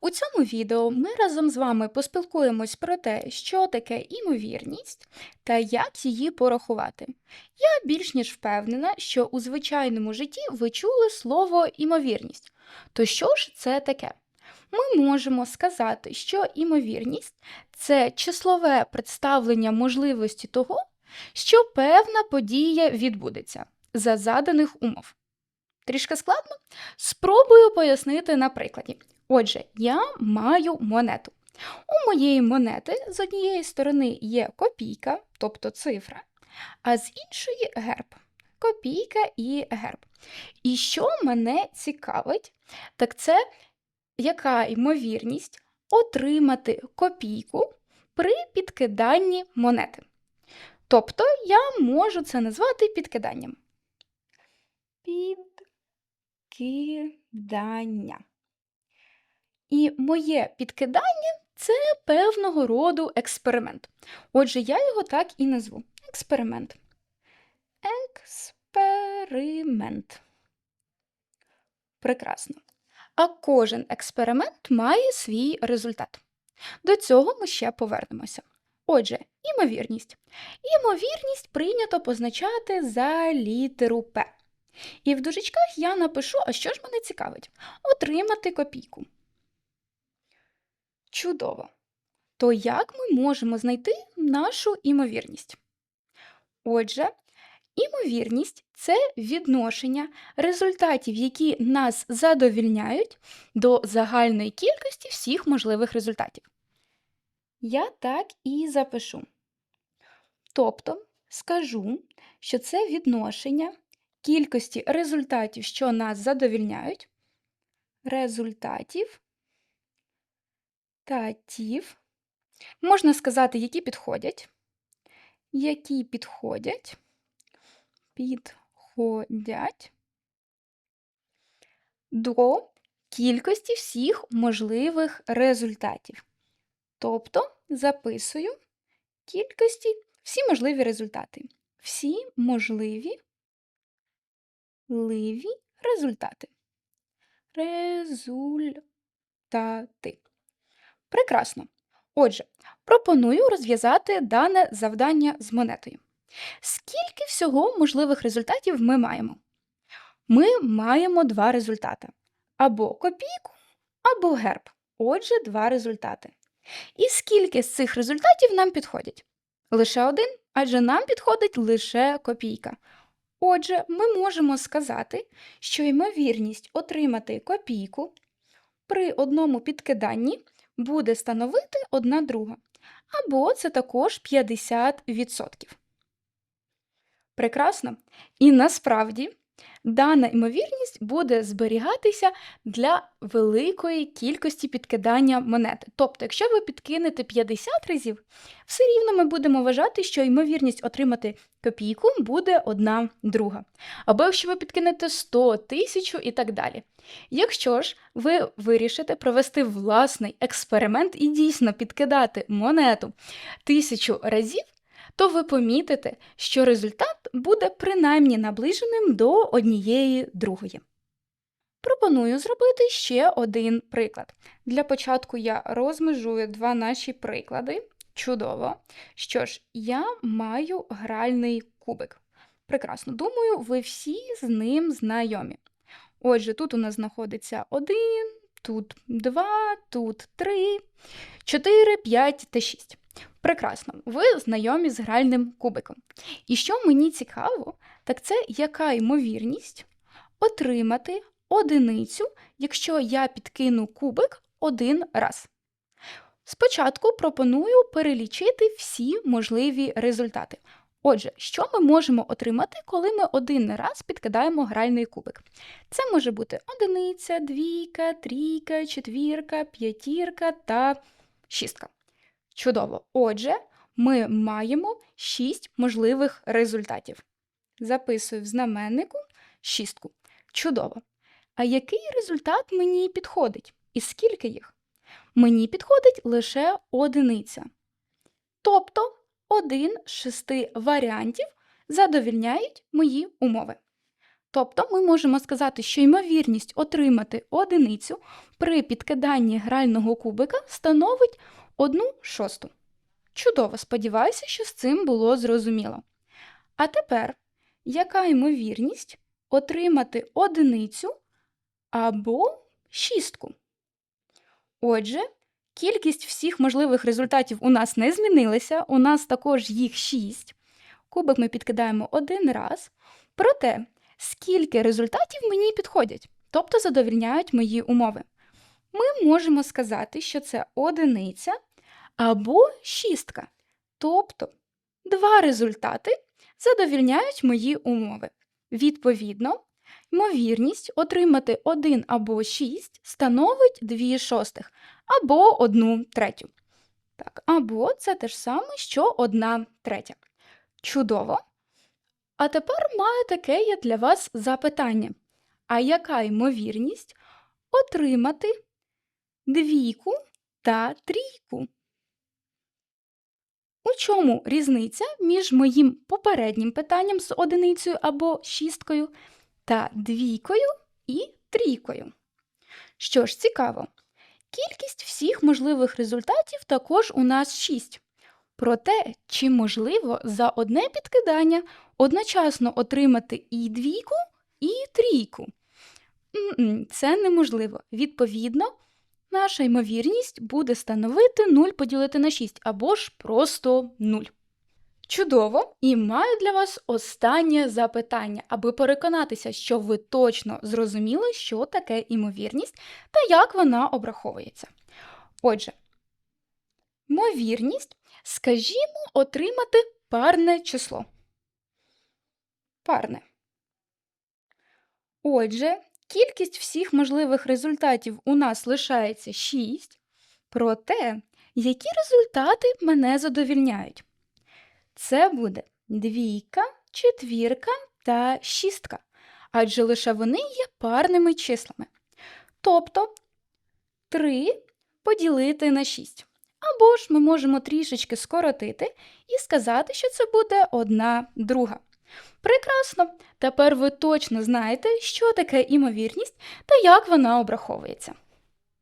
У цьому відео ми разом з вами поспілкуємось про те, що таке імовірність та як її порахувати. Я більш ніж впевнена, що у звичайному житті ви чули слово імовірність. То що ж це таке? Ми можемо сказати, що імовірність це числове представлення можливості того, що певна подія відбудеться за заданих умов. Трішки складно? Спробую пояснити на прикладі. Отже, я маю монету. У моєї монети з однієї сторони є копійка, тобто цифра, а з іншої герб. Копійка і герб. І що мене цікавить, так це яка ймовірність отримати копійку при підкиданні монети. Тобто я можу це назвати підкиданням. Підкидання. І моє підкидання це певного роду експеримент. Отже, я його так і назву. Експеримент. Експеримент. Прекрасно. А кожен експеримент має свій результат. До цього ми ще повернемося. Отже, імовірність. Імовірність прийнято позначати за літеру П. І в дужечках я напишу, а що ж мене цікавить? Отримати копійку. Чудово. То як ми можемо знайти нашу імовірність? Отже, імовірність це відношення результатів, які нас задовільняють, до загальної кількості всіх можливих результатів. Я так і запишу. Тобто скажу, що це відношення кількості результатів, що нас задовільняють, результатів татів. Можна сказати, які підходять, які підходять, підходять до кількості всіх можливих результатів. Тобто записую кількості всі можливі результати. Всі можливі ливі результати. Результати. Прекрасно. Отже, пропоную розв'язати дане завдання з монетою. Скільки всього можливих результатів ми маємо? Ми маємо два результати: або копійку, або герб. Отже, два результати. І скільки з цих результатів нам підходять? Лише один, адже нам підходить лише копійка. Отже, ми можемо сказати, що ймовірність отримати копійку при одному підкиданні буде становити одна друга, або це також 50%. Прекрасно. І насправді дана ймовірність буде зберігатися для великої кількості підкидання монети. Тобто, якщо ви підкинете 50 разів, все рівно ми будемо вважати, що ймовірність отримати копійку буде одна друга. Або якщо ви підкинете 100, 1000 і так далі. Якщо ж ви вирішите провести власний експеримент і дійсно підкидати монету тисячу разів, то ви помітите, що результат буде принаймні наближеним до однієї другої. Пропоную зробити ще один приклад. Для початку я розмежую два наші приклади. Чудово. Що ж, я маю гральний кубик. Прекрасно, думаю, ви всі з ним знайомі. Отже, тут у нас знаходиться один, тут два, тут три, чотири, п'ять та шість. Прекрасно, ви знайомі з гральним кубиком. І що мені цікаво, так це яка ймовірність отримати одиницю, якщо я підкину кубик один раз. Спочатку пропоную перелічити всі можливі результати. Отже, що ми можемо отримати, коли ми один раз підкидаємо гральний кубик? Це може бути одиниця, двійка, трійка, четвірка, п'ятірка та шістка. Чудово. Отже, ми маємо 6 можливих результатів. Записую в знаменнику шістку. Чудово. А який результат мені підходить? І скільки їх? Мені підходить лише одиниця. Тобто один з шести варіантів задовільняють мої умови. Тобто ми можемо сказати, що ймовірність отримати одиницю при підкиданні грального кубика становить 1 шосту. Чудово, сподіваюся, що з цим було зрозуміло. А тепер, яка ймовірність отримати одиницю або шістку? Отже, кількість всіх можливих результатів у нас не змінилася, у нас також їх 6. Кубик ми підкидаємо один раз. Проте, скільки результатів мені підходять, тобто задовільняють мої умови. Ми можемо сказати, що це одиниця або шістка. Тобто, два результати задовільняють мої умови. Відповідно, ймовірність отримати 1 або 6 становить 2 шостих або 1 третю. Так, або це те ж саме, що 1 третя. Чудово! А тепер маю таке є для вас запитання. А яка ймовірність отримати двійку та трійку? У чому різниця між моїм попереднім питанням з одиницею або шісткою та двійкою і трійкою? Що ж цікаво, кількість всіх можливих результатів також у нас 6. Проте, чи можливо за одне підкидання одночасно отримати і двійку, і трійку? Це неможливо. Відповідно, наша ймовірність буде становити 0 поділити на 6 або ж просто 0. Чудово! І маю для вас останнє запитання, аби переконатися, що ви точно зрозуміли, що таке імовірність та як вона обраховується. Отже, ймовірність, скажімо, отримати парне число. Парне. Отже, кількість всіх можливих результатів у нас лишається 6. Проте, які результати мене задовільняють? Це буде двійка, четвірка та шістка, адже лише вони є парними числами. Тобто 3 поділити на 6. Або ж ми можемо трішечки скоротити і сказати, що це буде одна друга. Прекрасно! Тепер ви точно знаєте, що таке імовірність та як вона обраховується.